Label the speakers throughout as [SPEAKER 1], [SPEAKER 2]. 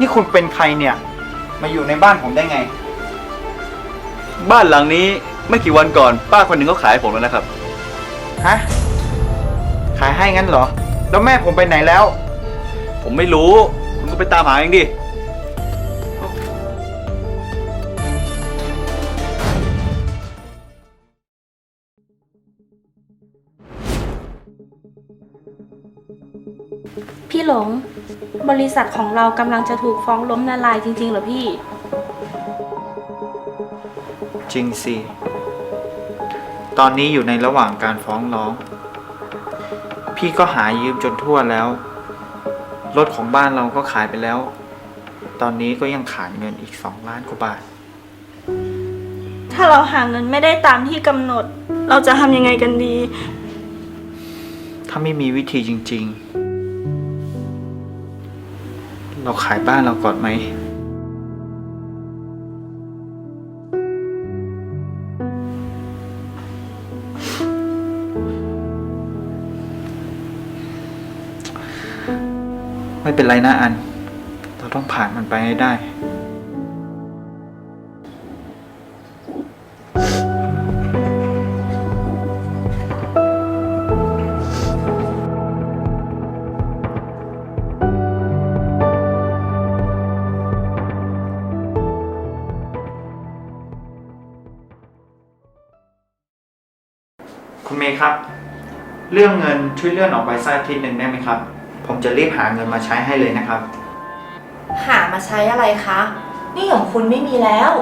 [SPEAKER 1] นี่คุณเป็นใครเนี่ย มาอยู่ในบ้านผมได้ไง
[SPEAKER 2] บ้านหลังนี้ไม่กี่วันก่อน ป้าคนหนึ่งเขาขายให้ผมแล้วนะครับ
[SPEAKER 1] ฮะ ขายให้งั้นเหรอ แล้วแม่ผมไปไหนแล้ว
[SPEAKER 2] ผมไม่รู้ คุณก็ไปตามหาเองดิ
[SPEAKER 3] พี่หลง บริษัทของเรากำลังจะถูกฟ้องล้มละลายจริงๆเหรอพี่
[SPEAKER 1] จริงสิ ตอนนี้อยู่ในระหว่างการฟ้องร้อง พี่ก็หายืมจนทั่วแล้ว รถของบ้านเราก็ขายไปแล้ว ตอนนี้ก็ยังขาดเงินอีกสองล้านกว่าบาท
[SPEAKER 3] ถ้าเราหาเงินไม่ได้ตามที่กำหนด เราจะทำยังไงกันดี
[SPEAKER 1] ถ้าไม่มีวิธีจริง ๆ เราขายบ้านเราก่อนไหม ไม่เป็นไรนะอัน เราต้องผ่านมันไปให้ได้ คุณเมย์ครับ เรื่องเงินช่วยเลื่อนออกไปสักอาทิตย์หนึ่งได้ไหมครับ ผมจะรีบหาเงินมาใช้ให้เลยนะครับ
[SPEAKER 4] หามาใช้อะไรคะ นี่ของคุณไม่มีแล้ว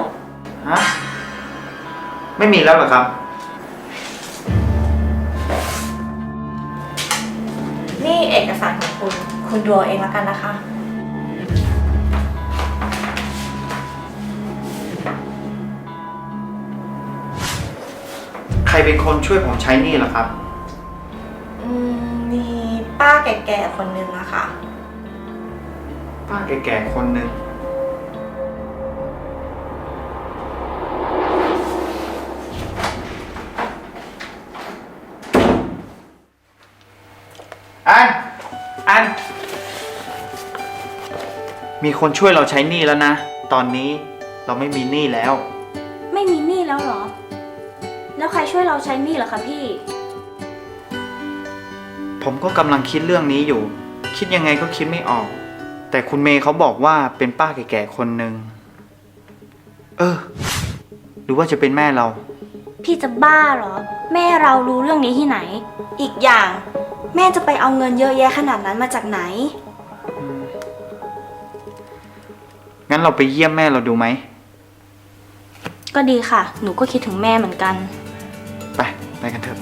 [SPEAKER 1] ฮะไม่มีแล้วเหรอครับ
[SPEAKER 4] นี่เอกสารของคุณ คุณดูเอาเองแล้วกันนะคะ
[SPEAKER 1] ใครเป็นคนช่วยผมใช้หนี่เหรอครับ
[SPEAKER 4] อืมมีป้าแก่ๆคนนึงอะค่ะ
[SPEAKER 1] ป้าแก่ๆคนหนึ่งอัน อัน มีคนช่วยเราใช้หนี้แล้วนะ ตอนนี้เราไม่มีหนี้แล้ว
[SPEAKER 3] ไม่มีหนี้แล้วเหรอ แล้วใครช่วยเราใช้หนี้เหรอคะพี่
[SPEAKER 1] ผมก็กำลังคิดเรื่องนี้อยู่ คิดยังไงก็คิดไม่ออก แต่คุณเมย์เขาบอกว่าเป็นป้าแก่ๆคนหนึ่งเออ หรือว่าจะเป็นแม่เรา
[SPEAKER 3] พี่จะบ้าเหรอ แม่เรารู้เรื่องนี้ที่ไหน อีกอย่าง แม่จะไปเอาเงินเยอะแยะขนาดนั้นมาจากไหน
[SPEAKER 1] งั้นเราไปเยี่ยมแม่เราดูไหม
[SPEAKER 3] ก็ดีค่ะ หนูก็คิดถึงแม่เหมือนกัน
[SPEAKER 1] ไปไปกันเถอะ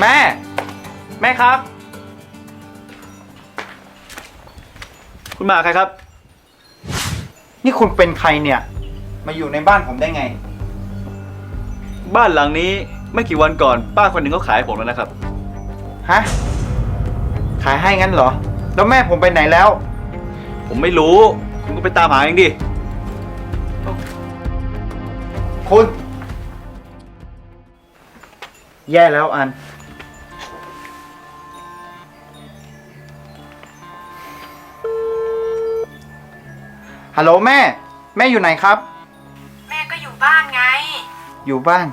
[SPEAKER 1] แม่ แม่ครับ
[SPEAKER 2] คุณมากับใครครับ
[SPEAKER 1] นี่คุณเป็นใครเนี่ย มาอยู่ในบ้านผมได้ไง
[SPEAKER 2] บ้านหลังนี้ไม่กี่วันก่อน ป้าคนหนึ่งเขาขายให้ผมแล้วนะครับ
[SPEAKER 1] ฮะ ขายให้งั้นเหรอ แล้วแม่ผมไปไหนแล้ว
[SPEAKER 2] ผมไม่รู้ คุณก็ไปตามหาเองดิ
[SPEAKER 1] คุณ แย่แล้วอัน ฮัลโหลแม่ แม่อยู่ไหนครับ
[SPEAKER 4] แม่ก็อยู่บ้านไง
[SPEAKER 1] อยู่บ้าน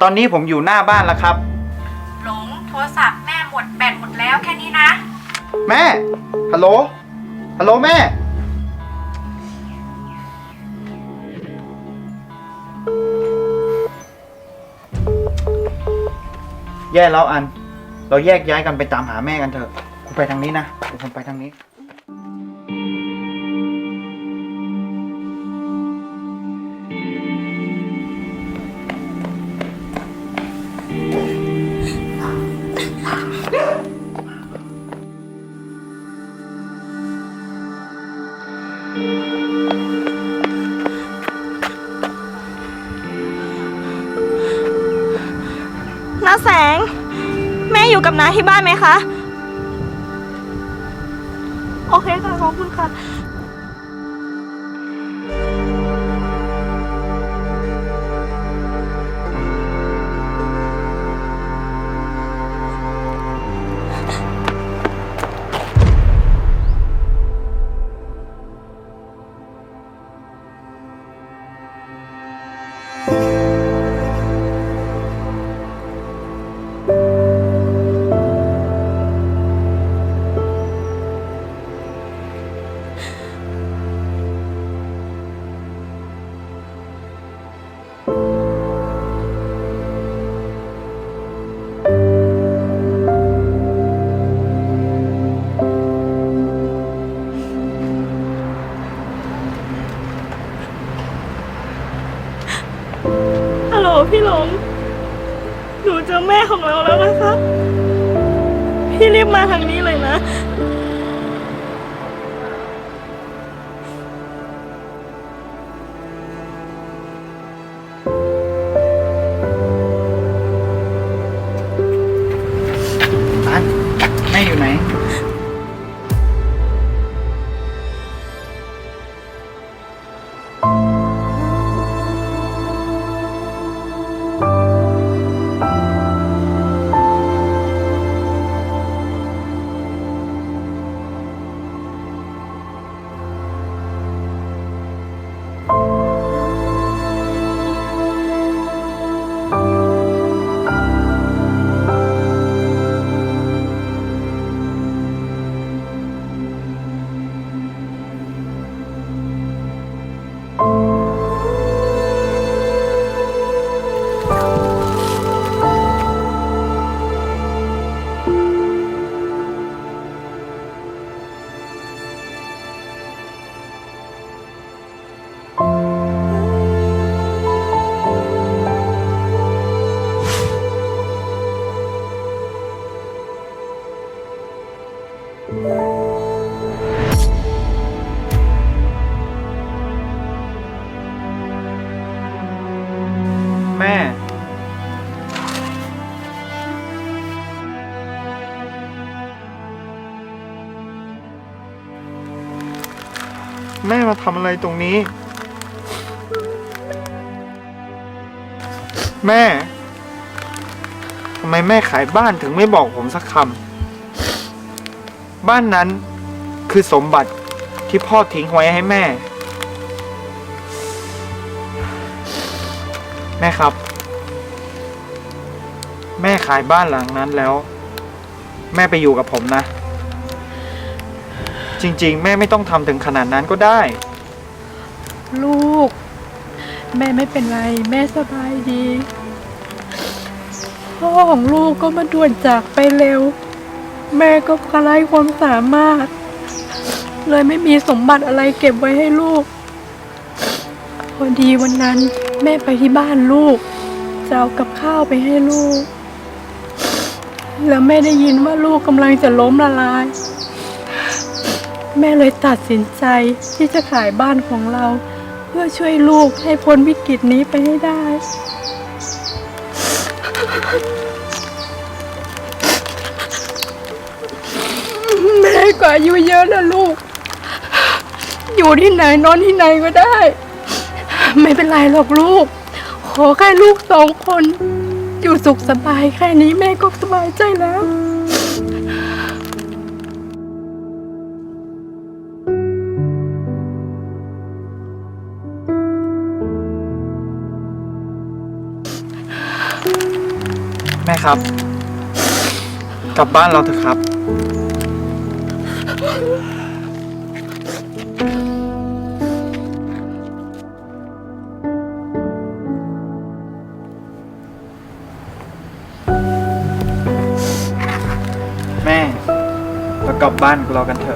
[SPEAKER 1] ตอนนี้ผมอยู่หน้าบ้านแล้วครับ
[SPEAKER 4] หลงโทรศัพท์แม่หมดแบตหมดแล้วแค่นี้นะ
[SPEAKER 1] แม่ ฮัลโหล ฮัลโหลแม่ แย่แล้วอัน เราแยกย้ายกันไปตามหาแม่กันเถอะคุณไปทางนี้นะเดี๋ยวผมไปทางนี้
[SPEAKER 3] แสง แม่อยู่กับน้าที่บ้านไหมคะ โอเคค่ะ ขอบคุณค่ะ พี่
[SPEAKER 5] หลง หนูเจอแม่ของเราแล้วนะคะพี่รีบมาทางนี้เลยนะ
[SPEAKER 1] แม่ แม่มาทำอะไรตรงนี้ แม่ทำไมแม่ขายบ้านถึงไม่บอกผมสักคำบ้านนั้นคือสมบัติที่พ่อทิ้งไว้ให้แม่ แม่ครับ แม่ขายบ้านหลังนั้นแล้ว แม่ไปอยู่กับผมนะ จริงๆ แม่ไม่ต้องทำถึงขนาดนั้นก็ได้
[SPEAKER 5] ลูก แม่ไม่เป็นไร แม่สบายดีพ่อของลูกก็มาด่วนจากไปเร็ว แม่ก็กระไรความสามารถ เลยไม่มีสมบัติอะไรเก็บไว้ให้ลูก พอดีวันนั้น แม่ไปที่บ้านลูก จะเอากับข้าวไปให้ลูก แล้วแม่ได้ยินว่าลูกกำลังจะล้มละลาย แม่เลยตัดสินใจที่จะขายบ้านของเรา เพื่อช่วยลูกให้พ้นวิกฤตนี้ไปให้ได้ แม่ก็อายุเยอะแล้วลูก อยู่ที่ไหนนอนที่ไหนก็ได้ ไม่เป็นไรหรอกลูก ขอแค่ลูกสองคน อยู่สุขสบายแค่นี้แม่ก็สบายใจแล้ว
[SPEAKER 1] แม่ครับ กลับบ้านเราเถอะครับ ลับบ้านเรากันเถอะ